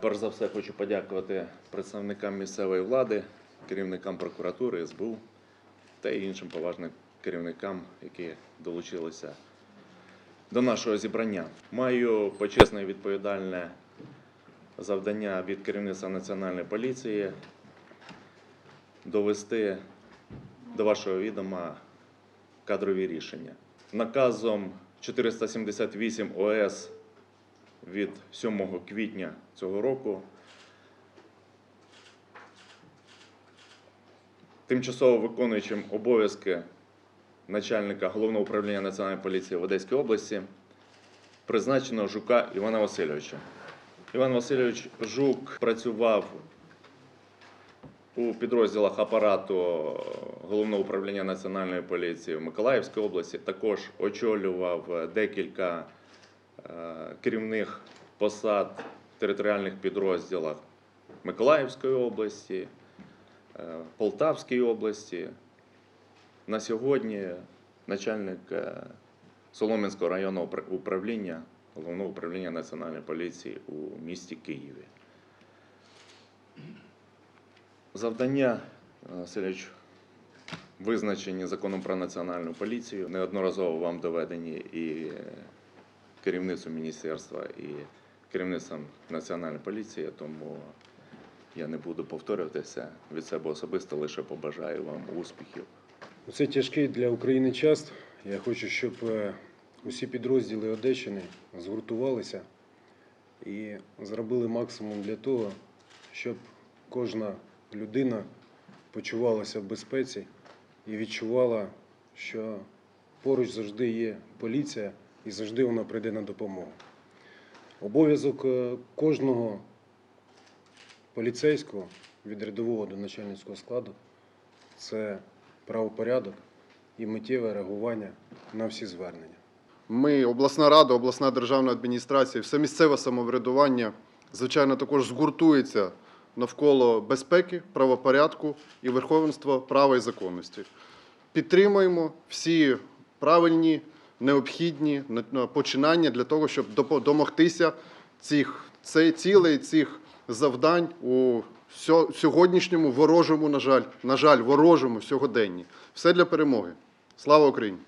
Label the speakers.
Speaker 1: Перш за все хочу подякувати представникам місцевої влади, керівникам прокуратури, СБУ та іншим поважним керівникам, які долучилися до нашого зібрання. Маю почесне і відповідальне завдання від керівництва Національної поліції довести до вашого відома кадрові рішення. Наказом 478 ОС від 7 квітня цього року тимчасово виконуючим обов'язки начальника головного управління Національної поліції в Одеській області призначено Жука Івана Васильовича. Іван Васильович Жук працював у підрозділах апарату головного управління Національної поліції в Миколаївській області. Також очолював декілька керівних посад в територіальних підрозділах Миколаївської області, е, Полтавської області. На сьогодні начальник е, Солом'янського районного управління головного управління Національної поліції у місті Києві. Завдання е, Васильович, визначені законом про національну поліцію, неодноразово вам доведені і е, керівництвом міністерства, і керівництвом національної поліції, тому я не буду повторюватися від себе особисто, лише побажаю вам успіхів.
Speaker 2: У цей тяжкий для України час. Я хочу, щоб е, усі підрозділи Одещини згуртувалися і зробили максимум для того, щоб кожна людина почувалася в безпеці і відчувала, що поруч завжди є поліція і завжди вона прийде на допомогу. Обов'язок е, кожного поліцейського від рядового до начальницького складу це правопорядок і миттєве реагування на всі звернення.
Speaker 3: Ми, обласна рада, обласна державна адміністрація, все місцеве самоврядування, звичайно, також згуртується навколо безпеки, правопорядку і верховенства права і законності. Підтримуємо всі правильні, необхідні на- на починання для того, щоб домогтися цих цілей, цих завдань у сьогоднішньому ворожому, на жаль, на жаль, ворожому сьогоденні. Все для перемоги. Слава Україні!